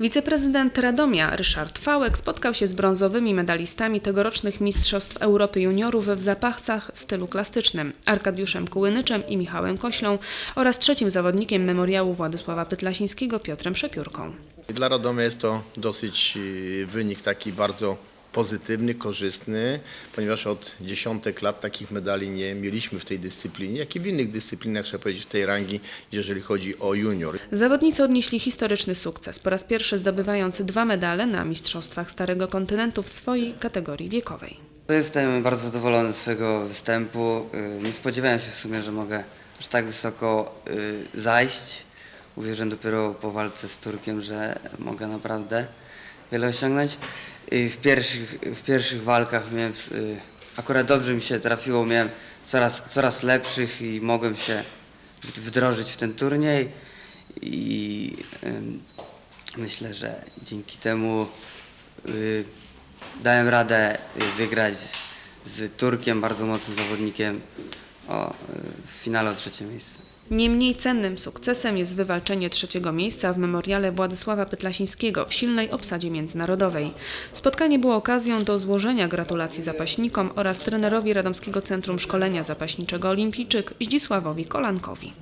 Wiceprezydent Radomia Ryszard Fałek spotkał się z brązowymi medalistami tegorocznych Mistrzostw Europy Juniorów w zapachcach w stylu klasycznym Arkadiuszem Kułynyczem i Michałem Koślą oraz trzecim zawodnikiem memoriału Władysława Pytlasińskiego Piotrem Przepiórką. Dla Radomia jest to dosyć y, wynik taki bardzo pozytywny, korzystny, ponieważ od dziesiątek lat takich medali nie mieliśmy w tej dyscyplinie, jak i w innych dyscyplinach, trzeba powiedzieć, w tej rangi, jeżeli chodzi o junior. Zawodnicy odnieśli historyczny sukces, po raz pierwszy zdobywając dwa medale na Mistrzostwach Starego Kontynentu w swojej kategorii wiekowej. Jestem bardzo zadowolony ze swojego występu. Y, Nie spodziewałem się w sumie, że mogę aż tak wysoko y, zajść. Uwierzyłem dopiero po walce z Turkiem, że mogę naprawdę wiele osiągnąć. W pierwszych, w pierwszych walkach miałem, y, akurat dobrze mi się trafiło, miałem coraz, coraz lepszych i mogłem się wdrożyć w ten turniej. I myślę, że dzięki temu y, dałem radę y, wygrać z Turkiem, bardzo mocnym zawodnikiem, o, w finale o trzecie miejsce. Nie mniej cennym sukcesem jest wywalczenie trzeciego miejsca w memoriale Władysława Pytlasińskiego w silnej obsadzie międzynarodowej. Spotkanie było okazją do złożenia gratulacji zapaśnikom oraz trenerowi Radomskiego Centrum Szkolenia Zapaśniczego Olimpijczyk Zdzisławowi Kolankowi.